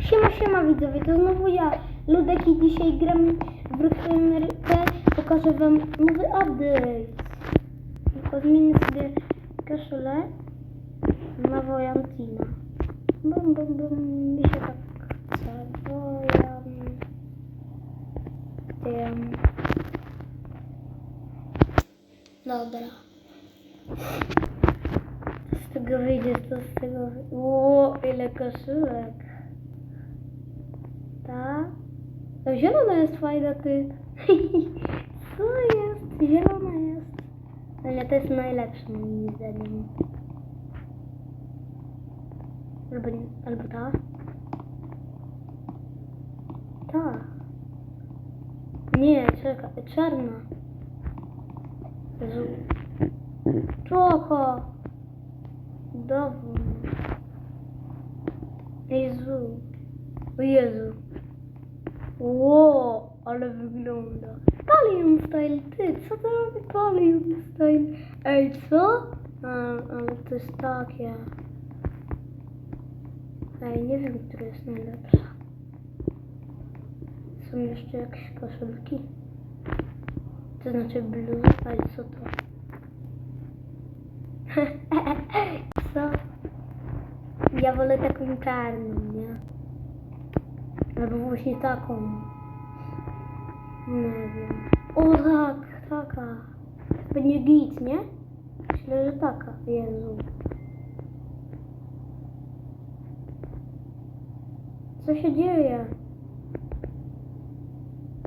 Siema, siema widzowie, to znowu ja, Ludek i dzisiaj gram w Rychmyrkę. Pokażę wam nowy update. Tylko zmienię sobie koszulę na Wojantina. Bum, bum, bum, mi się tak chce. Wojan... Dobra. Co z tego wyjdzie, co z tego? Ło, ile koszulek. Ta? To zielona jest fajna, ty. Co jest? Zielona jest. Ale to jest najlepsze moim zdaniem. Albo, nie- albo ta. Ta. Nie, czeka, czarna. Jezu. Czoko. Dowód. Jezu. O Jezu. Ło, ale wygląda. Palium style, ty, co to robi palium style? Ej, co? A, ale to jest takie. Ej, nie wiem, która jest najlepsza. Są jeszcze jakieś koszulki? To znaczy bluzy? Ej, co to? co? Ja wolę taką czarną, nie? Albo właśnie taką. Nie wiem. O tak, taka. Będzie git, nie? Myślę, że taka. Jezu. Co się dzieje?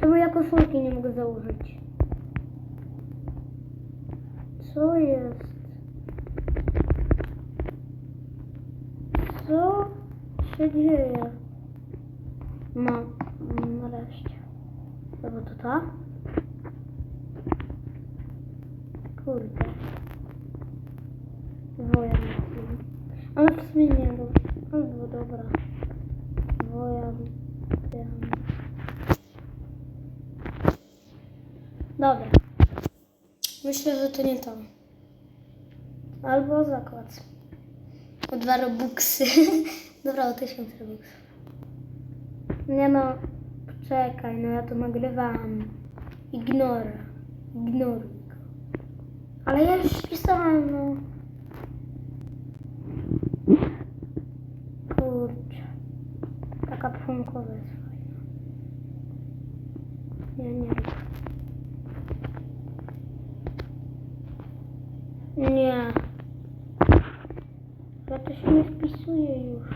Czemu ja koszulki nie mogę założyć? Co jest? Co się dzieje? No. Albo to ta? Kurde. Wojan. Ale w sumie nie no. Albo dobra. Wojan. Dobra. Myślę, że to nie to. Albo zakład. O dwa robuxy. dobra, o tysiąc robuxów. Nie no, czekaj, no ja to nagrywam. Ignora. Ignoruj go. Ale ja już pisałam, no. Kurczę. Taka pchunkowa jest fajna. Nie, nie. Nie. Ja to się nie wpisuje już.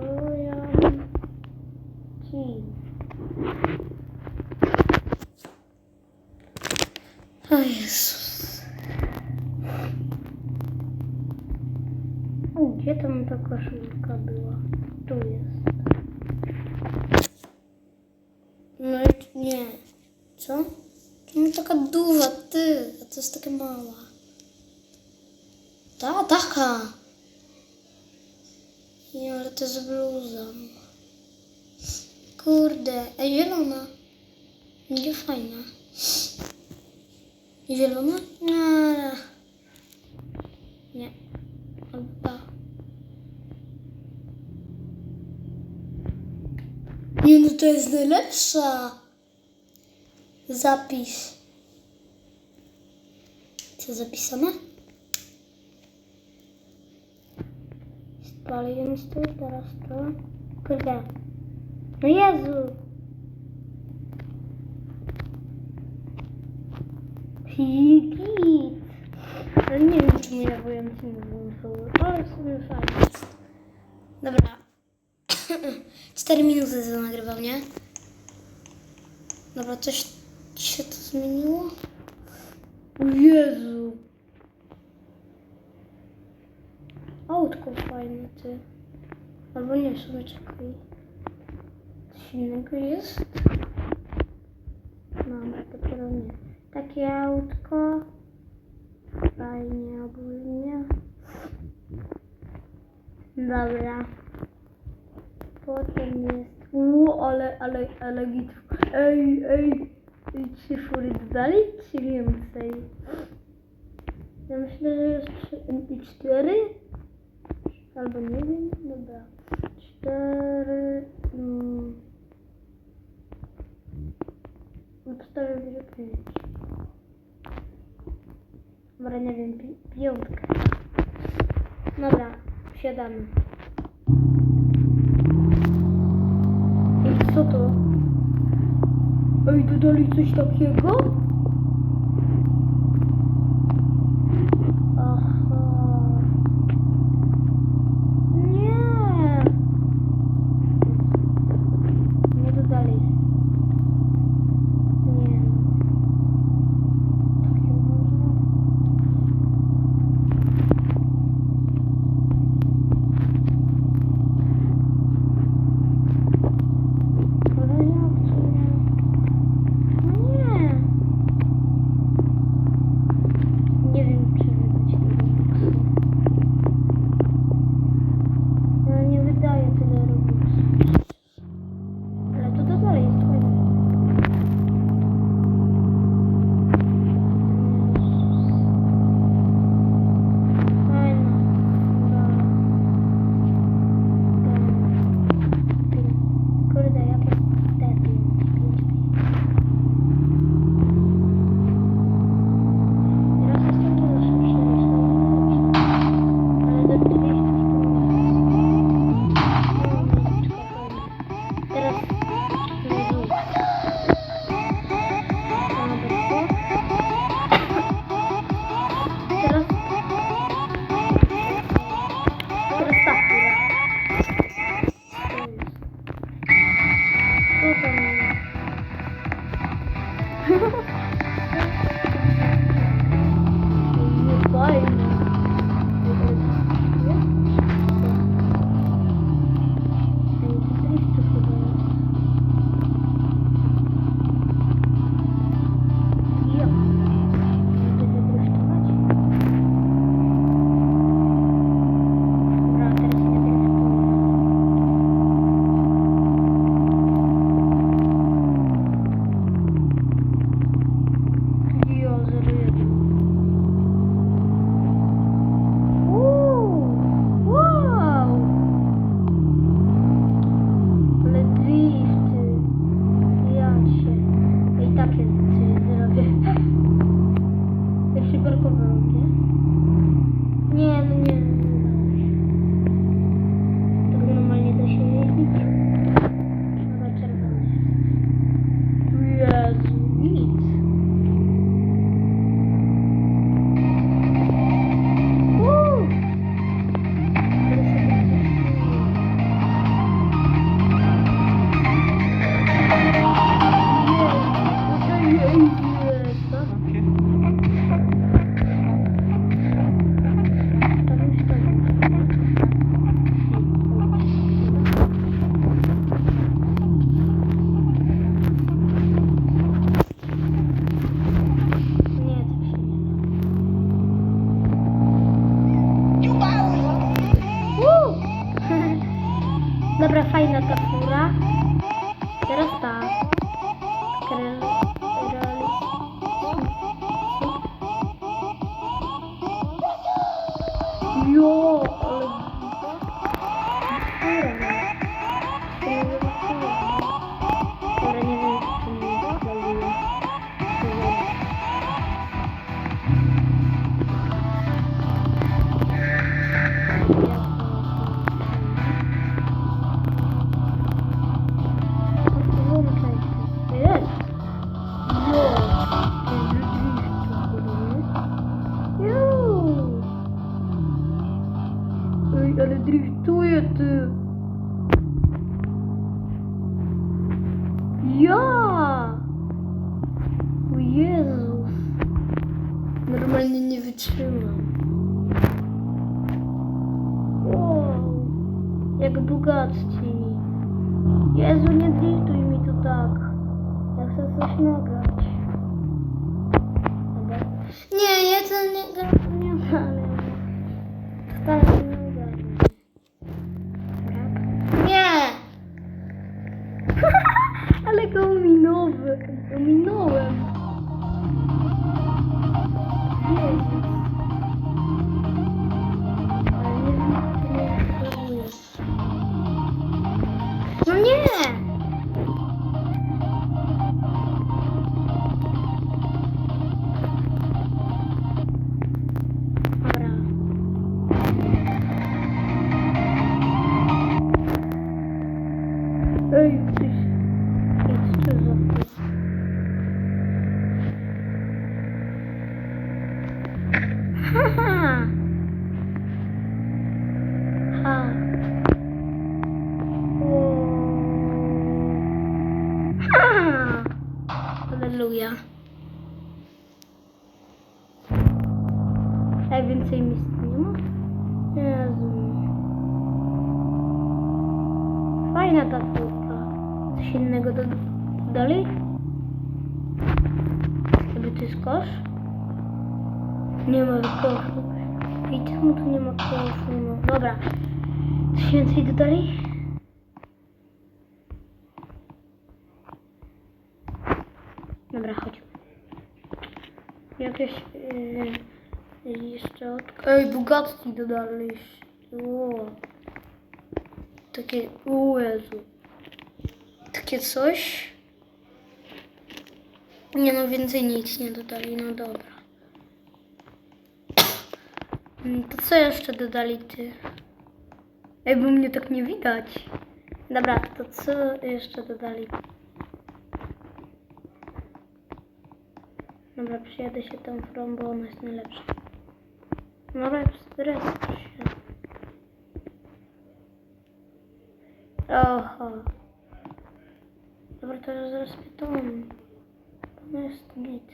Royal Team. O Jezus. A Gdzie tam ta koszulka była? Tu jest. No i nie. Co? No taka duża, ty, a to jest taka mała. Ta, taka. Nie, ale to jest bluza. Kurde, a zielona. Nie fajna. Zielona? Nie. Nie. Albo ta. Nie, no to jest najlepsza. Zapis. Co zapisane? Spaliłem stół, teraz to. Kurde. No Jezu! Higit! Ale nie wiem, czy moja wojanci nie włączyły, ale w sumie fajnie. Dobra. 4 minuty to nagrywał, nie? Dobra, coś się to zmieniło? O Jezu! Autko fajne, ty. Albo nie, w sumie czekaj. Coś innego jest? Dobra, dopiero nie takie autko. Fajnie ogólnie. Dobra. Potem jest... Uuu, ale, ale, ale git. Ej, ej. Trzy fury dodali, czy więcej? Ja myślę, że jest i cztery. Albo nie wiem, dobra. Cztery... Mm. Cztery, pięć. Dobra, nie wiem, piątkę. Dobra, siadamy. Ej, co to? Ej, dodali coś takiego? Dobra, fajna ta fura. minąłem. No nie! Dobra. Ej, coś. Idź, co za czemu tu nie ma koszu? No, dobra. Coś więcej dodali? Dobra, chodźmy. Jakieś yy, jeszcze od... Ej, Bugatti dodali. O. Takie, o Jezu. Takie coś. Nie no, więcej nic nie dodali, no dobra. Mm, To co jeszcze dodali ty? Ej, bo mnie tak nie widać. Dobra, to co jeszcze dodali? Dobra, przyjadę się tą frą, bo ona jest najlepsza. Dobra, stres się. Oho. Dobra, to ja zaraz pytam. To jest git.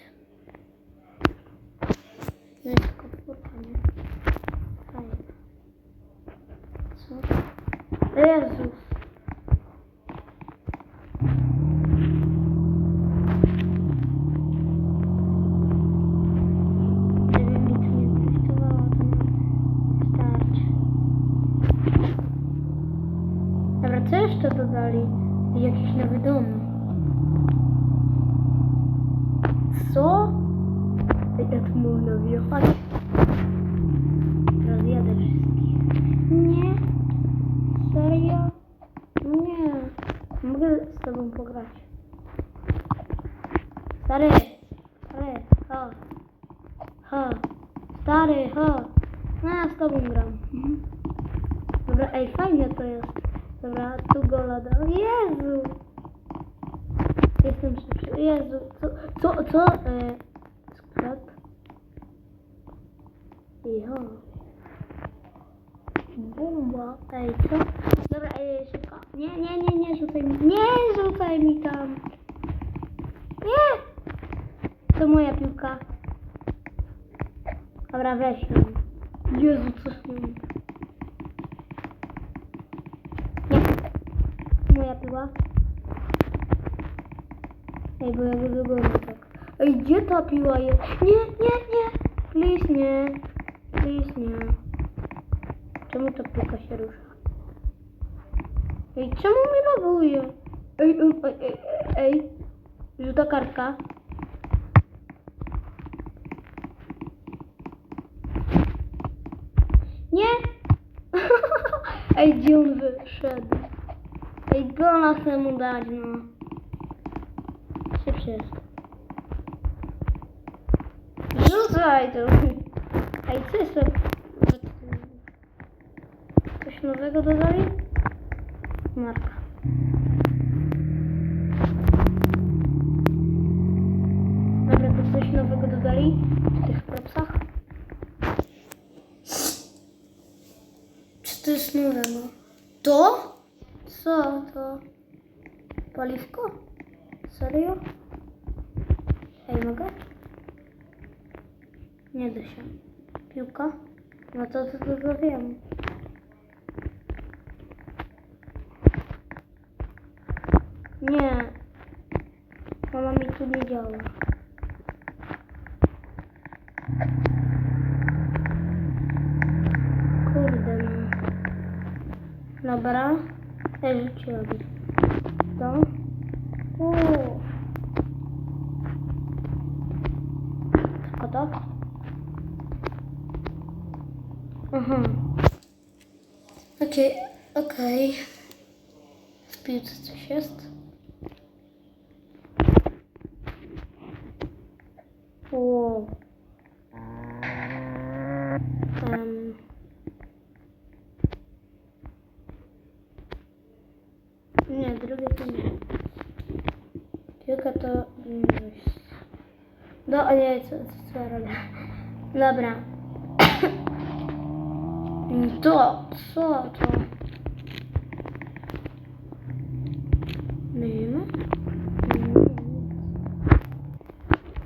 No jest tylko furka, nie? Fajnie. Co? Jezus. Żeby mi to nie driftowało, to wystarczy. Dobra, co jeszcze dodali? Jakiś nowy dom. Co? Jak tu można wjechać? Rozjadę wszystkich. Nie. Serio? Nie. Mogę z tobą pograć. Stary. Stary, ho. Ho. Stary, ho. No, ja z tobą gram. Mhm. Dobra, ej, fajnie to jest. Dobra, tu go lada. Jezu! Jestem szybszy. Jezu, co, co, co? E, sklep. Jo. Bomba. Ej, co? Dobra, ej, szybko. Nie, nie, nie, nie rzucaj mi. Nie rzucaj mi tam. Nie! To moja piłka. Dobra, weź ją. Jezu, co z nią? Nie. Moja piła. Ej, bo ja go tak. Ej, gdzie ta piła jest? Nie, nie, nie. Please nie. Please nie. Czemu ta piłka się rusza? Ej, czemu mi loguje? Ej, ej, ej, ej, ej. Żółta kartka. Nie! Ej, gdzie on wyszedł? Ej, gola chcę mu dać, no. Szybszy jest. Rzucaj to! Ej, co jest? Coś nowego dodali? Marka. Dobra, coś nowego dodali w tych propsach? Czy to jest nowe, no? To? Co to? Paliwko? Serio? Ej, mogę? Nie da się. Piłka? No to to tylko wiem. Nie. Mama mi tu nie działa. Kurde no. Dobra. Ja rzuciłam. To. Uuu. Tylko to? Aha. Okej, okej. W piłce coś jest? Wow. Um. Nie, drugie to nie. Piłka to nie jest. No, nie, co, co, ja robię? Dobra. To, co to? Myjemy?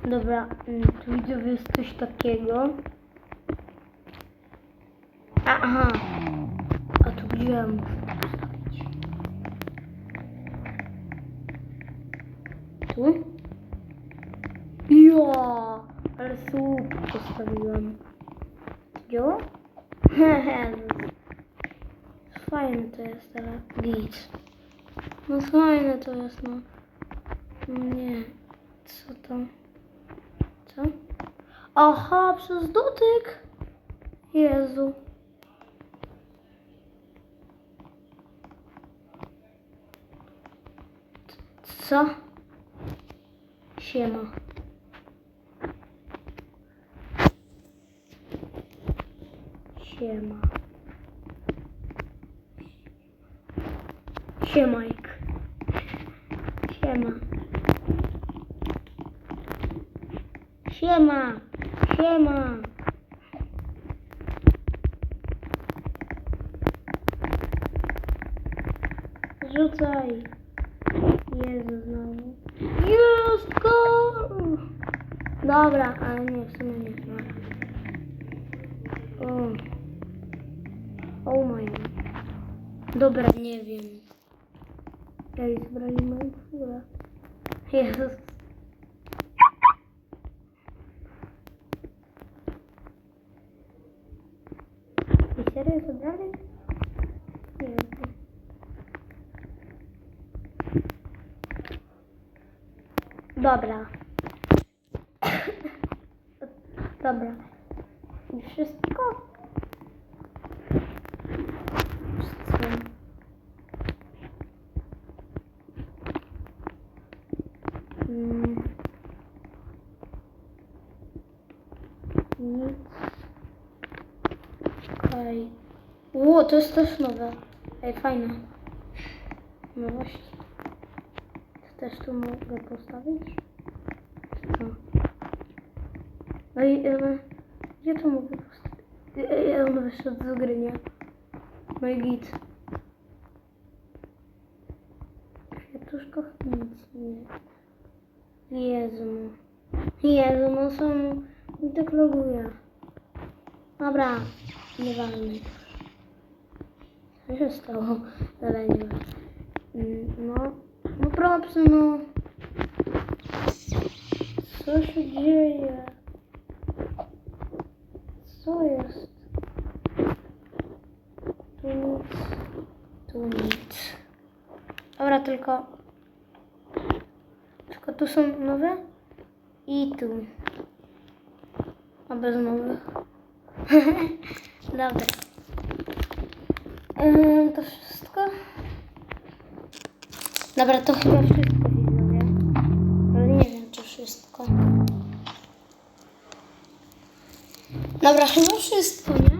Dobra, mm, tu widzowie jest coś takiego. Aha. A tu gdzie ja muszę postawić? Tu? Ja, ale super postawiłem. Jo? Hehe. Fajne to jest teraz. Git. No fajne to jest, no. No Nie. Co to? Co? Aha, przez dotyk. Jezu. Co? Siema. Siema. Siemajk. Siema. Siema. Siema. Ej, zbrali moją furę. Jezus. I serio zabrali? Jezu. Dobra. Dobra. Wszystko? Wszystko. Okej. Ło, to jest też nowe. Ej, fajne. Nowość. To też tu mogę postawić? Co? No i ale gdzie to mogę postawić? Ej, on wyszedł z gry, nie? No i git. W kwiatuszkach nic nie. Jezu. Jezu, no. Mi tak loguje. Dobra, nieważne. Co się stało? Nie wiem. No, no proszę, no. Co się dzieje? Co jest? Tu nic. Tu nic. Dobra, tylko... Tylko tu są nowe i tu. A bez nowych. Dobra. To wszystko? Dobra, to chyba wszystko widzowie. Ale nie wiem, czy wszystko. Dobra, chyba wszystko, nie?